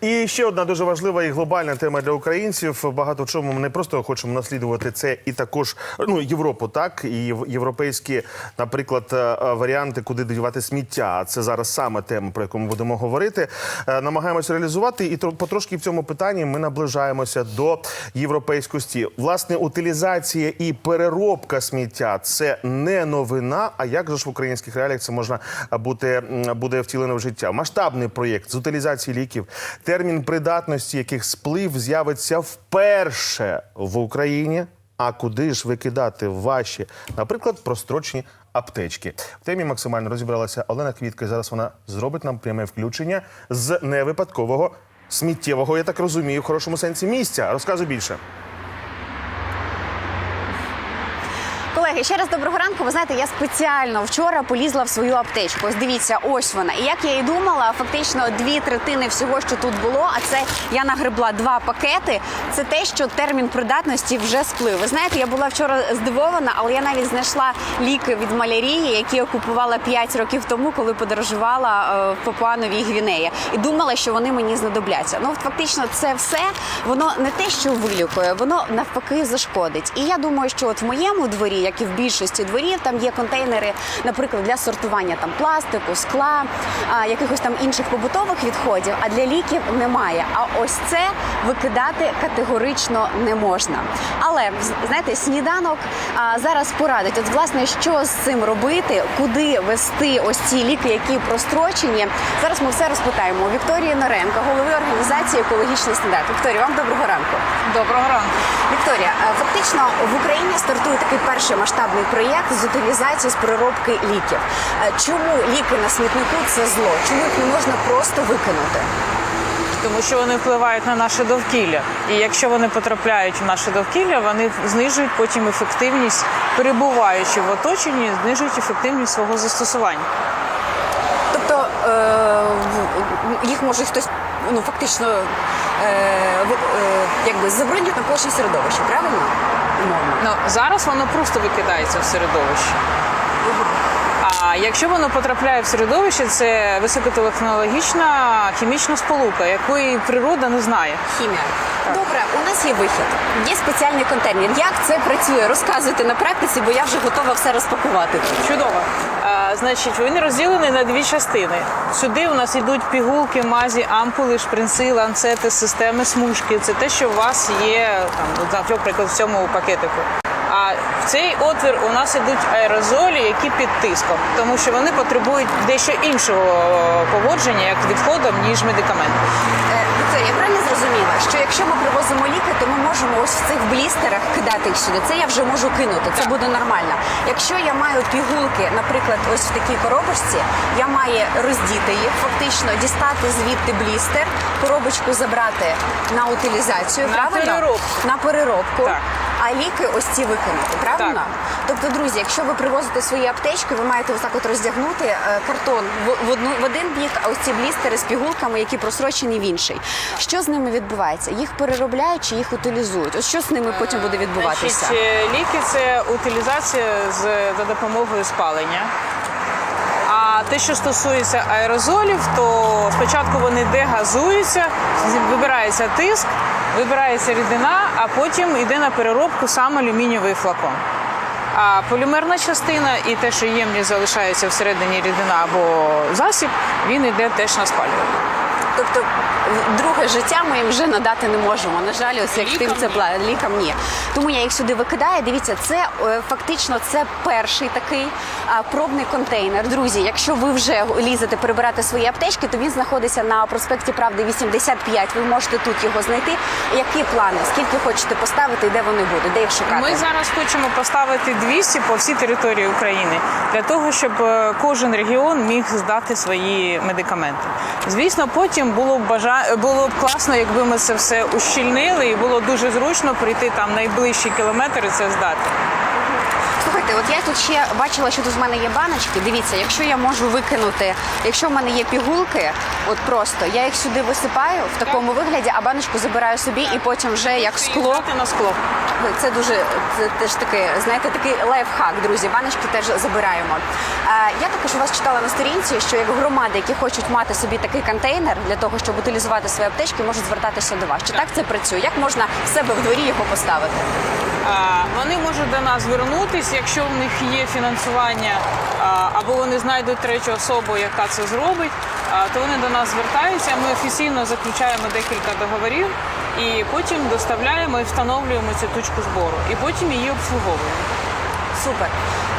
І ще одна дуже важлива і глобальна тема для українців. Багато в чому ми не просто хочемо наслідувати це, і також ну Європу, так і європейські, наприклад, е, е, варіанти, куди дівати сміття. Це зараз саме тема, про яку ми будемо говорити. Е, Намагаємося реалізувати, і тро- потрошки в цьому питанні ми наближаємося до європейськості. Власне, утилізація і переробка сміття це не новина. А як же ж в українських реаліях це можна бути буде втілено в життя? Масштабний проєкт з утилізації ліків, термін придатності яких сплив з'явиться вперше в Україні. А куди ж викидати ваші, наприклад, прострочні аптечки? В темі максимально розібралася Олена Квітка. Зараз вона зробить нам пряме включення з невипадкового сміттєвого, я так розумію, в хорошому сенсі місця. Розказуй більше. Колеги, ще раз доброго ранку. Ви знаєте, я спеціально вчора полізла в свою аптечку. Ось дивіться, ось вона. І як я і думала, фактично дві третини всього, що тут було. А це я нагребла два пакети. Це те, що термін придатності вже сплив. Ви знаєте, я була вчора здивована, але я навіть знайшла ліки від малярії, які я купувала 5 років тому, коли подорожувала е, в Папуановій Гвінеї. І думала, що вони мені знадобляться. Ну, от фактично, це все воно не те, що вилікує, воно навпаки зашкодить. І я думаю, що от в моєму дворі, як і в більшості дворів, там є контейнери, наприклад, для сортування там пластику, скла, а, якихось там інших побутових відходів. А для ліків немає. А ось це викидати категорично не можна. Але знаєте, сніданок а, зараз порадить. От власне, що з цим робити, куди вести ось ці ліки, які прострочені. Зараз ми все розпитаємо. у Вікторії Норенко, голови організації екологічний стандарт. Вікторія, вам доброго ранку. Доброго ранку. Вікторія, е, фактично в Україні стартує такий перший масштабний проєкт з утилізації з переробки ліків. Е, Чому ліки на смітнику це зло? Чому їх не можна просто викинути? Тому що вони впливають на наше довкілля. І якщо вони потрапляють в наше довкілля, вони знижують потім ефективність, перебуваючи в оточенні, знижують ефективність свого застосування. Тобто е, їх може хтось ну фактично якби забруднює на і середовище, правильно? Умовно. Ну зараз воно просто викидається в середовище. А якщо воно потрапляє в середовище, це високотехнологічна хімічна сполука, якої природа не знає. Хімія. Добре, у нас є вихід. Є спеціальний контейнер. Як це працює? Розказуйте на практиці, бо я вже готова все розпакувати. Чудово. А, значить, він розділений на дві частини. Сюди у нас йдуть пігулки, мазі, ампули, шпринци, ланцети, системи смужки. Це те, що у вас є там, наприклад, в цьому пакетику. А в цей отвір у нас ідуть аерозолі, які під тиском, тому що вони потребують дещо іншого поводження як відходом, ніж медикамент. Е, Вікторія, я правильно зрозуміла, що якщо ми привозимо ліки, то ми можемо ось в цих блістерах кидати їх сюди. Це я вже можу кинути, це буде нормально. Якщо я маю пігулки, наприклад, ось в такій коробочці, я маю роздіти їх, фактично дістати звідти блістер, коробочку забрати на утилізацію, На правильно? переробку. На переробку. Так. А ліки ось ці викинути, правильно? Так. Тобто, друзі, якщо ви привозите свої аптечки, ви маєте ось так от роздягнути е, картон в, одну, в один бік, а ось ці блістери з пігулками, які просрочені в інший. Що з ними відбувається? Їх переробляють чи їх утилізують? Ось що з ними потім буде відбуватися? Значить, е, ліки це утилізація з за допомогою спалення. А те, що стосується аерозолів, то спочатку вони дегазуються, вибирається тиск, вибирається рідина, а потім йде на переробку сам алюмінієвий флакон. А полімерна частина і те, що ємність залишається всередині рідина або засіб, він йде теж на спалювання. Тобто друге життя ми їм вже надати не можемо. На жаль, ось як тим це лікам ні. Тому я їх сюди викидаю. Дивіться, це е, фактично це перший такий пробний контейнер. Друзі, якщо ви вже лізете перебирати свої аптечки, то він знаходиться на проспекті Правди 85. Ви можете тут його знайти. Які плани? Скільки хочете поставити і де вони будуть? Де їх шукати? Ми зараз хочемо поставити 200 по всій території України для того, щоб е, кожен регіон міг здати свої медикаменти. Звісно, потім було б бажа... було б класно, якби ми це все ущільнили, і було дуже зручно прийти там найближчі кілометри і це здати. Слухайте, от я тут ще бачила, що тут в мене є баночки. Дивіться, якщо я можу викинути, якщо в мене є пігулки, от просто я їх сюди висипаю в такому вигляді, а баночку забираю собі і потім вже як скло. На скло. Це дуже це теж таки, знаєте, такий лайфхак, друзі. Баночки теж забираємо. Е, я також у вас читала на сторінці, що як громади, які хочуть мати собі такий контейнер для того, щоб утилізувати свої аптечки, можуть звертатися до вас. Чи так це працює? Як можна в себе в дворі його поставити? А, Вони можуть до нас звернутися, якщо в них є фінансування, або вони знайдуть третю особу, яка це зробить, то вони до нас звертаються. Ми офіційно заключаємо декілька договорів і потім доставляємо і встановлюємо цю точку збору, і потім її обслуговуємо. Супер.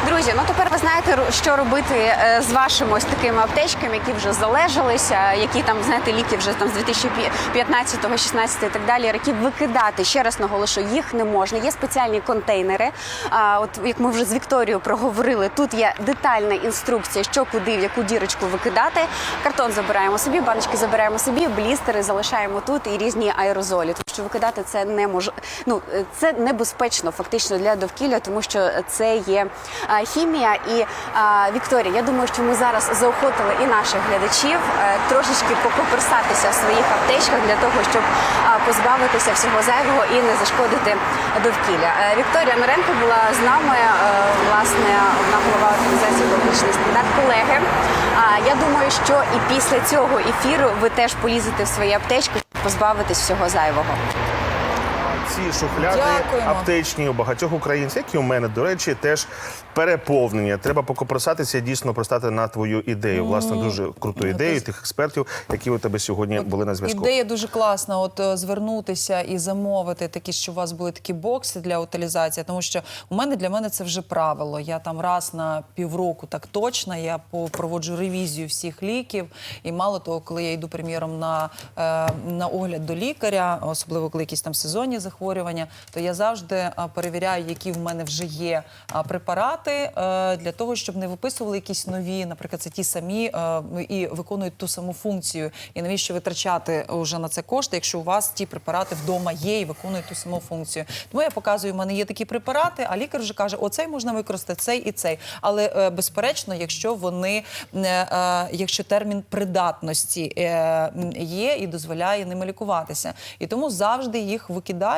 Друзі, ну тепер ви знаєте, що робити е, з вашими ось такими аптечками, які вже залежалися, які там, знаєте, ліки вже там з 2015, 16 і так далі, років викидати. Ще раз наголошую, їх не можна. Є спеціальні контейнери. А от як ми вже з Вікторією проговорили, тут є детальна інструкція, що куди, в яку дірочку викидати. Картон забираємо собі, баночки забираємо собі, блістери залишаємо тут і різні аерозолі. Тому що викидати це не мож... ну, е, це небезпечно фактично для довкілля, тому що це є а, хімія. І Вікторія, я думаю, що ми зараз заохотили і наших глядачів е, трошечки покоперсатися в своїх аптечках для того, щоб позбавитися всього зайвого і не зашкодити довкілля. Е, Вікторія Норенко була з нами, е, власне, вона голова організації «Екологічний стандарт. Колеги, я думаю, що і після цього ефіру ви теж полізете в свої аптечки, щоб позбавитись всього зайвого. Ці шухляди Дякуємо. аптечні у багатьох українців, як і у мене, до речі, теж переповнені. Треба покопросатися, дійсно простати на твою ідею. Власне, дуже круту ідею тих експертів, які у тебе сьогодні були на зв'язку. Ідея дуже класна. От е, звернутися і замовити такі, щоб у вас були такі бокси для утилізації. Тому що у мене для мене це вже правило. Я там раз на півроку, так точно. Я проводжу ревізію всіх ліків. І мало того, коли я йду приміром на, е, на огляд до лікаря, особливо коли якісь там сезонні захворювання, то я завжди е, перевіряю, які в мене вже є е, препарати е, для того, щоб не виписували якісь нові, наприклад, це ті самі і виконують ту саму функцію. І навіщо витрачати вже на це кошти, якщо у вас ті препарати вдома є і виконують ту саму функцію? Тому я показую, в мене є такі препарати, а лікар вже каже, оцей можна використати, цей і цей. Але безперечно, якщо вони якщо термін придатності є і дозволяє ними лікуватися. І тому завжди їх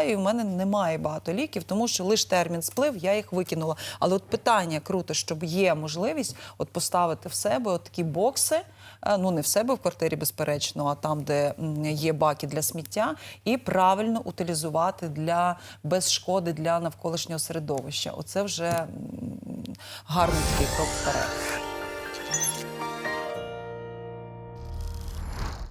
викидаю. І в мене немає багато ліків, тому що лише термін сплив, я їх викинула. Але от питання круто, щоб є можливість от поставити в себе от такі бокси. е, Ну, не в себе в квартирі, безперечно, а там, де є баки для сміття, і правильно утилізувати для без шкоди для навколишнього середовища. Оце вже гарний такий крок вперед.